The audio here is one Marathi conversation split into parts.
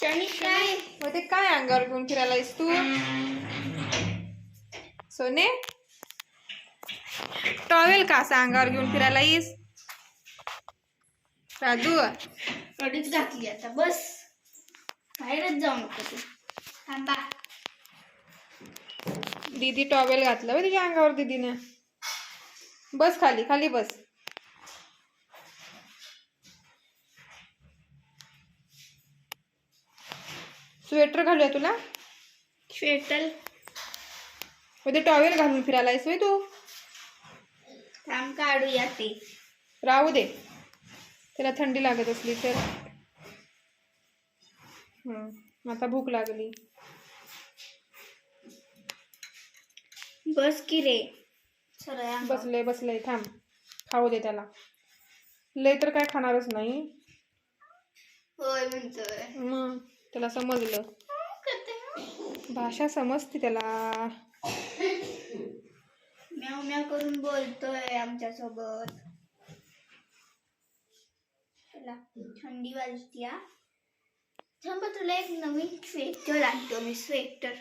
त्याने काय? मग ते काय अंगावर घेऊन फिरायलायस तू? सोने? टॉवेल का असा अंगावर घेऊन फिरायलायस राजू? अडीच घातली आता बस. बाहेरच जाऊ नको तू. थांबा. दीदी टॉवेल घातलं बरं तुझ्या अंगावर दीदीने? बस खाली खाली बस. स्वेटर घालूया तुला? स्वेटर. मध्ये टॉवेल घालून फिरायलायस होय तू? थांब काढूया ते. राहू दे. त्याला थंडी लागत असली तर. हम्म, आता भूक लागली. बस की रे. बसले बसले. थांब. खाऊ दे त्याला. लय तर काय खाणारच नाही. होय म्हणतोय. मग. त्याला समजलं. भाषा समजते त्याला. म्याव म्याव करून बोलतोय आमच्यासोबत थंडी वाजती थांबा तुला एक नवीन स्वेटर आणतो मी स्वेटर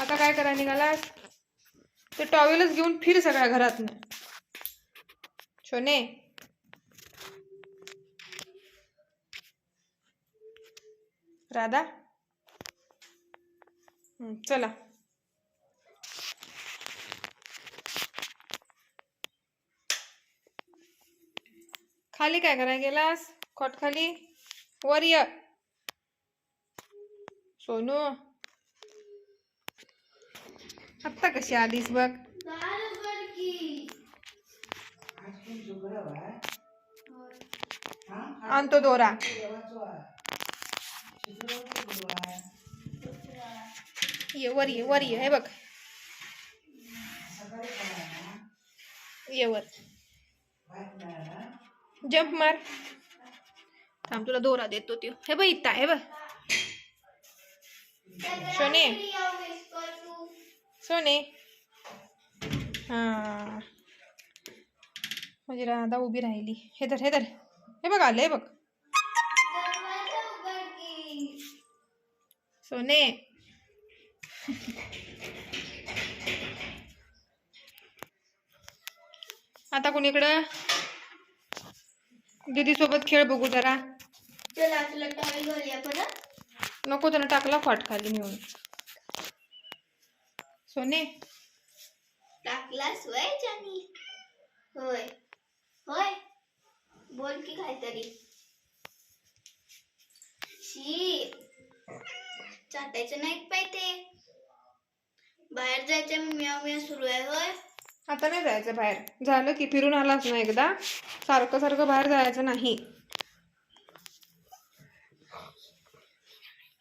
आता काय करा निघालास? ते टॉवेलच घेऊन फिर सगळ्या घरातनं. छोने राधा? चला. खाली काय करायला गेलास? खोट खाली? वर ये. सोनू. आत्ता कशी आलीस बघ? आणतो दोरा. ये वर ये वर ये हे बघ. ये वर. जंप मार. थांब तुला दोरा देतो त्यो. हे बघ इथं हे बघ. सोने. सोने. हा. म्हणजे राधा उभी राहिली. हे तर हे तर हे बघ आलं हे बघ. सोने. आता कुणीकडं? दीदी सोबत खेळ बघू जरा. चला तुला टॉवेल घालूया परत. नको त्यानं टाकला फाट खाली नेऊन. सोने. टाकलास वय जानी? होय. होय. बोल की काहीतरी. चाटायचं नाही ते. बाहेर जायचं म्याव म्याव सुरू आहे होय. आता नाही जायचं बाहेर. झालं की फिरून आलाच ना एकदा. सारखं सारखं बाहेर जायचं नाही.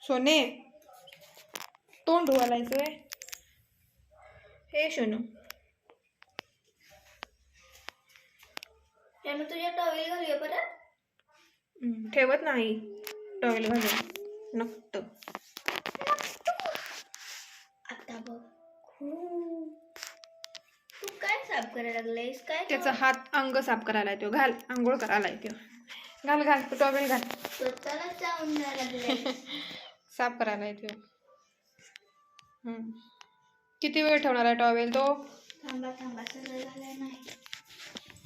सोने तोंड धुवालायचंय हे सोनू. त्यामुळे तुझ्या टॉवेल घालूया परत. ठेवत नाही. टॉवेल घालून. नक्त. आता बघ तू काय साफ करायला लागलायस काय त्याचा हात अंग साफ करायला तो घाल आंघोळ करायला तो घाल घाल तो टॉवेल घाल. स्वतःला चावून लागले साफ करायला तो किती वेळ ठेवणार आहे टॉवेल तो? थांबा थांबा. सरळ झालाय नाही.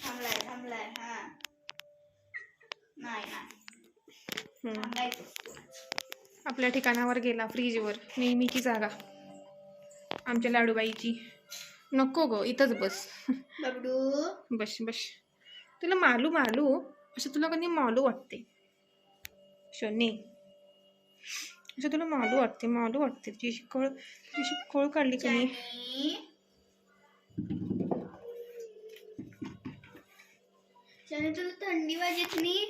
थांबलाय थांबलाय. हा. नाही नाही. हम्म. थांबायचं आपल्या ठिकाणावर गेला फ्रीजवर नेहमीची जागा. आमच्या लाडूबाईची. नको ग इथंच बस. बबडू बस बस. तुला मालू मालू. असं तुला कधी मालू वाटते? शोने. असं तुला मालू वाटते मालू वाटते. तुझी अशी कळ तुझी अशी कळ काढली जानी तुला थंडी वाजत नाही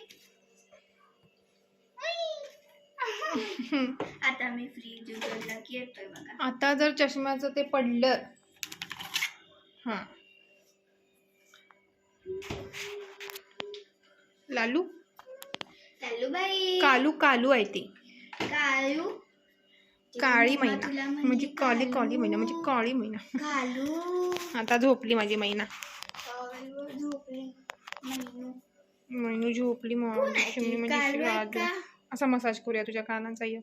आता मी फ्रीज उघडला की येतोय बघा. आता जर चष्म्याचं ते पडलं. हां. लालू? चालू बाई कालू कालू आहे ते. कालू? काळी मम्मा मैना तुला म्हणजे काली कालू. काली मैना म्हणजे काळी कालू. आता झोपली माझी टॉवेलवर झोपली. मैनू मैनू झोपली मग? म्हणजे कालू आहे शिवाद. का? असा मसाज करूया तुझ्या कानाचा ये.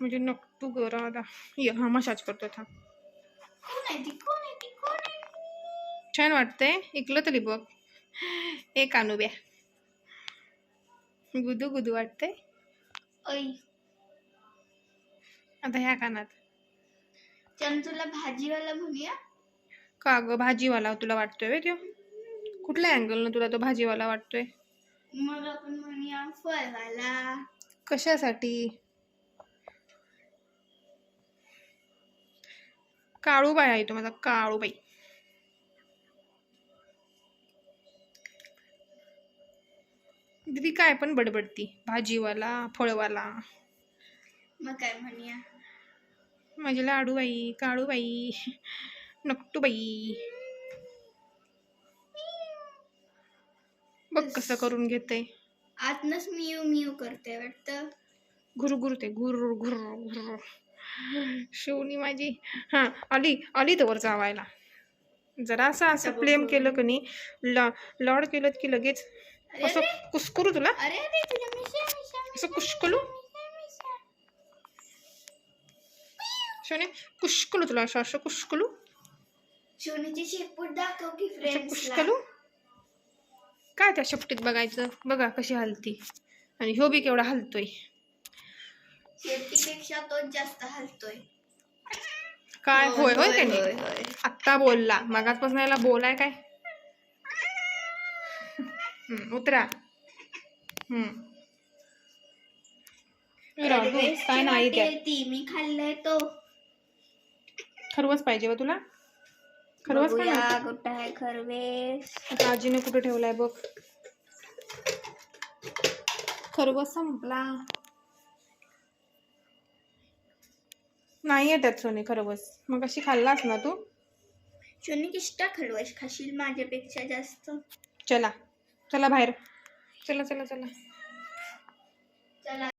म्हणजे नको तू कर आता ये हा मसाज करतो था ती ती छान वाटतंय. ऐकलं तरी बघ. ए कानुब्या गुदू गुदू वाटतंय. आता ह्या कानात. तुला भाजीवाला म्हणूया. का ग भाजीवाला तुला वाटतोय त्यो? कुठल्या अँगलनं तुला तो भाजीवाला वाटतोय? मग आपण म्हणूया फळवाला. कशासाठी? काळूबाई आहे तो माझा काळूबाई दीदी काय पण बडबडती भाजीवाला फळवाला. मग काय म्हणूया? माझी लाडूबाई काळूबाई नकटूबाई. बघ कसं करून घेते आतनच मियू मियू करते वाटतं. घुर घुरते घुर घुर घुर. शिवणी माझी. हा आली आली तर जावायला. जरा असं असं प्लेम. केलं का नाही ल लॉड केलं की लगेच असं कुसकुरू तुला? असं कुशकलू शोने कुशकलू तुला असं असं कुशकलू सोनीची शेपूट दाखव की कुशकलू काय त्या शेपटीत बघायचं? बघा कशी हलती. आणि ह्यो बी केवढा हलतोय. शेपटीपेक्षा जास्त हलतोय. काय? होय होय होय. आत्ता बोलला. मगाचपासून याला बोलाय काय? उतरा. हम्म. काय नाही ती. मी खाल्लाय तो. खरवस पाहिजे व तुला? खरवस काय? कुठं आहे खरवेस आता आजीने कुठे ठेवलाय बघ. खरवस संपला. नाही त्यात सोने खरवस मग अशी खाल्लास ना तू? शोनी किष्टा खरवस खाशील माझ्यापेक्षा जास्त? चला. चला बाहेर. चला चला चला. चला.